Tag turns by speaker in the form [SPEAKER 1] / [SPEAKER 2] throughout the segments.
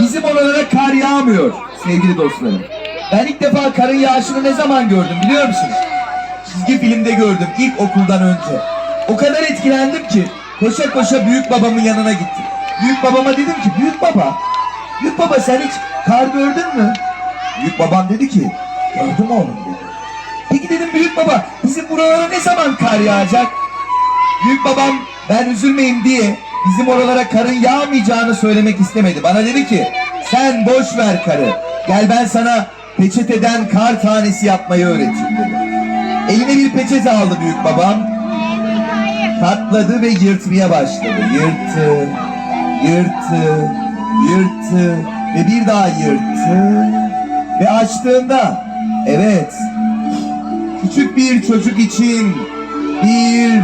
[SPEAKER 1] Bizim oralara kar yağmıyor sevgili dostlarım. Ben ilk defa karın yağışını ne zaman gördüm biliyor musunuz? Çizgi filmde gördüm ilk okuldan önce. O kadar etkilendim ki koşa koşa büyük babamın yanına gittim. Büyük babama dedim ki büyük baba, büyük baba sen hiç kar gördün mü? Büyük babam dedi ki gördüm oğlum dedi. Peki dedim büyük baba bizim buralara ne zaman kar yağacak? Büyük babam ben üzülmeyeyim diye bizim oralara karın yağmayacağını söylemek istemedi. Bana dedi ki sen boş ver karı. Gel ben sana peçeteden kar tanesi yapmayı öğreteyim dedi. Eline bir peçete aldı büyük babam. Katladı ve yırtmaya başladı. Yırttı, yırttı, yırttı ve bir daha yırttı. Ve açtığında evet küçük bir çocuk için bir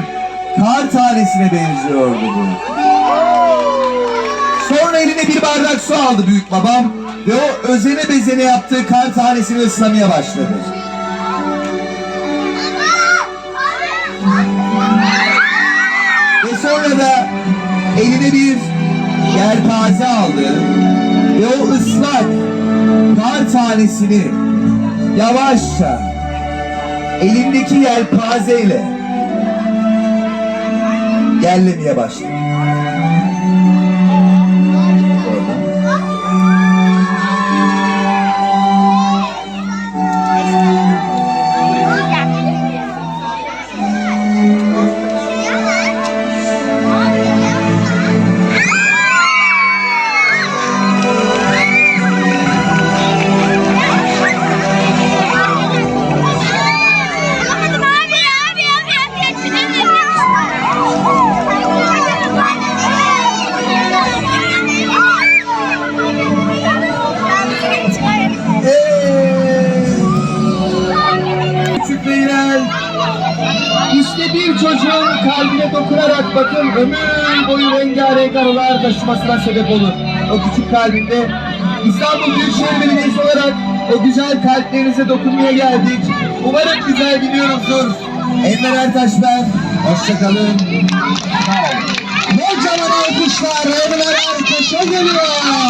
[SPEAKER 1] kar tanesine benziyordu bu. Eline bir bardak su aldı büyük babam ve o özene bezene yaptığı kar tanesini ıslamaya başladı. Ve sonra da eline bir yelpaze aldı ve o ıslak kar tanesini yavaşça elindeki yelpazeyle yerlemeye başladı. Beyler işte bir çocuğun kalbine dokunarak bakın ömür boyu rengarenk anılar taşımasına sebep olur. O küçük kalbinde İstanbul Büyükşehir Belediyesi olarak o güzel kalplerinize dokunmaya geldik. Umarım güzel biliyoruzdur. Enver Ertaş ben. Hoşçakalın. Kocaman alkışlar Enver Ertaş'a geliyor.